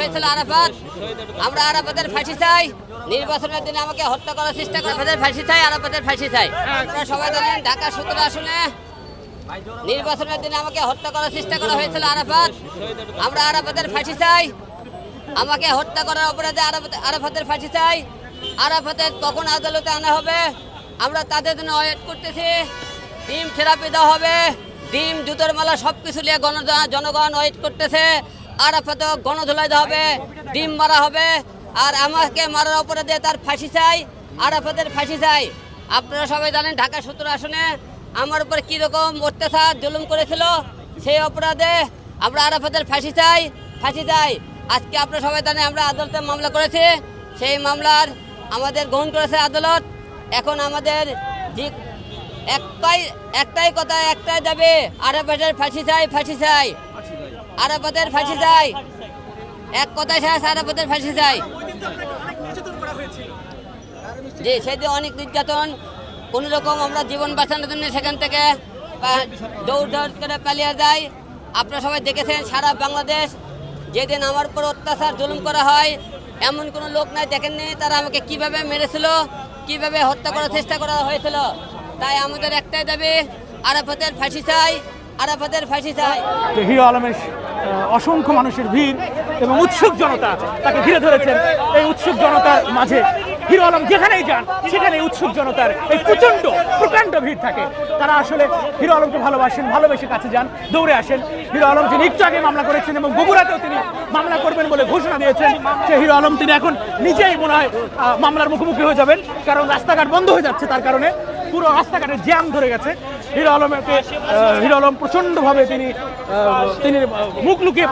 হয়েছিল আরাফাত। আমরা আরাফাতের ফাঁসি চাই। নির্বাচনের দিনে আমাকে হত্যা করার চেষ্টা করে আরাফাতের ফাঁসি চাই, আরাফাতের ফাঁসি চাই। আপনারা সবাই জানেন ঢাকা সতেরো আসনে নির্বাচনের দিনে আমাকে হত্যা করার চেষ্টা করা হয়েছিল আরাফাত। আমরা আরাফাতের ফাঁসি চাই। আমাকে হত্যা করার অপরাধে আরাফাত- আরাফাতের ফাঁসি চাই। আরাফাতের কখন আদালতে আনা হবে? আমরা তাদের জন্য ওয়েট করতেছি। ডিম থেরাপি দেওয়া হবে। ডিম জুতোর মালা সব কিছু নিয়ে গণ জনগণ ওয়েট করতেছে। আরাফাতে দেওয়া হবে, ডিম মারা হবে, আর আমাকে মারার অপরাধে তার ফাঁসি চাই, আরাফাতের ফাঁসি চাই। আপনারা সবাই জানেন ঢাকা সত্তর আসনে আমার উপর কীরকম অত্যাচার, জুলুম করেছিল, সেই অপরাধে আমরা আরাফাতের ফাঁসি চাই ফাঁসি চাই। আজকে আপনারা সবাই জানেন আমরা আদালতে মামলা করেছি, সেই মামলার আমাদের গ্রহণ করেছে আদালত। এখন আমাদের একটাই একটাই কথা, একটাই যাবে আরাফাতের ফাঁসি চাই ফাঁসি চাই। আরাফাতের ফাঁসি চাই। এক কথায় শেষ আরাফাতের ফাঁসি চাই। জি সেদিন অনেক নির্যাতন, কোনো রকম আমরা জীবন বাঁচানোর জন্য সেখান থেকে দৌড় দৌড় করে পালিয়ে যাই। আপনারা সবাই দেখেছেন সারা বাংলাদেশ যেদিন আমার উপর অত্যাচার, জুলুম করা হয়, এমন কোনো লোক নাই দেখেননি তারা আমাকে কীভাবে মেরেছিল, কীভাবে হত্যা করার চেষ্টা করা হয়েছিল। তাই আমাদের একটাই দাবি, আরাফাতের ফাঁসি চাই। আরাফাতের ফাঁসি চাই। হিরো আলমের অসংখ্য মানুষের ভিড় এবং উৎসুক জনতা তাকে ঘিরে ধরেছেন। এই উৎসুক জনতার মাঝে হিরো আলম যেখানেই যান সেখানে উৎসুক জনতার এই প্রচণ্ড, প্রকাণ্ড ভিড় থাকে। তারা আসলে হিরো আলমকে ভালোবাসেন, ভালোবেসে কাছে যান, দৌড়ে আসেন। হিরো আলম যিনি একটু আগে মামলা করেছেন এবং বগুড়াতেও তিনি মামলা করবেন বলে ঘোষণা দিয়েছেন সে হিরো আলম তিনি এখন নিজেই মনে হয় মামলার মুখোমুখি হয়ে যাবেন। কারণ রাস্তাঘাট বন্ধ হয়ে যাচ্ছে তার কারণে। পুরো রাস্তাঘাটে জ্যাম ধরে গেছে। হিরো আলমকে হিরো আলম প্রচণ্ডভাবে তিনি তিনি মুখ লুকিয়ে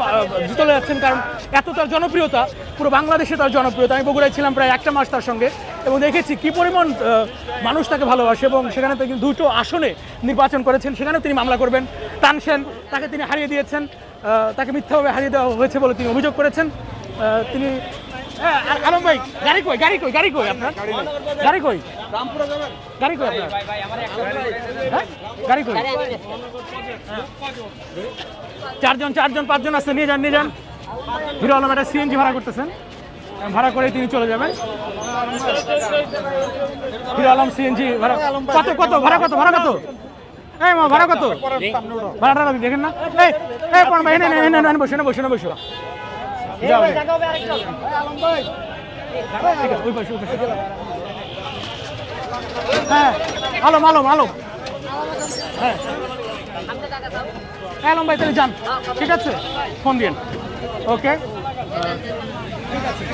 চলে যাচ্ছেন কারণ এত তার জনপ্রিয়তা পুরো বাংলাদেশে তার জনপ্রিয়তা। আমি বগুড়ায় ছিলাম প্রায় একটা মাস তার সঙ্গে এবং দেখেছি কি পরিমাণ মানুষ তাকে ভালোবাসে এবং সেখানে তিনি দুটো আসনে নির্বাচন করেছেন সেখানেও তিনি মামলা করবেন। তানসেন তাকে তিনি হারিয়ে দিয়েছেন তাকে মিথ্যাভাবে হারিয়ে দেওয়া হয়েছে বলে তিনি অভিযোগ করেছেন। তিনি হ্যাঁ, আলম ভাই গাড়ি কই গাড়ি কই গাড়ি কই আপনার? গাড়ি কই? গাড়ি কই? আপনার? গাড়ি কই চারজন চারজন, পাঁচজন আছে, নিয়ে যান নিয়ে যান। হিরো আলম একটা সিএনজি ভাড়া করতেছেন। ভাড়া করে তিনি চলে যাবেন। হিরো আলম সিএনজি ভাড়া কত কত, ভাড়া কত ভাড়া কত? এই মা, ভাড়া কত? ভাড়াটা দেখেন না। এই এই কোন ভাই, এনে এনে এনে বসে না বসে, এনে, বসে। হ্যাঁ আলম আলম আলম। হ্যাঁ হ্যাঁ লম্বাই তাহলে যান। ঠিক আছে? ফোন দিন ওকে? ঠিক আছে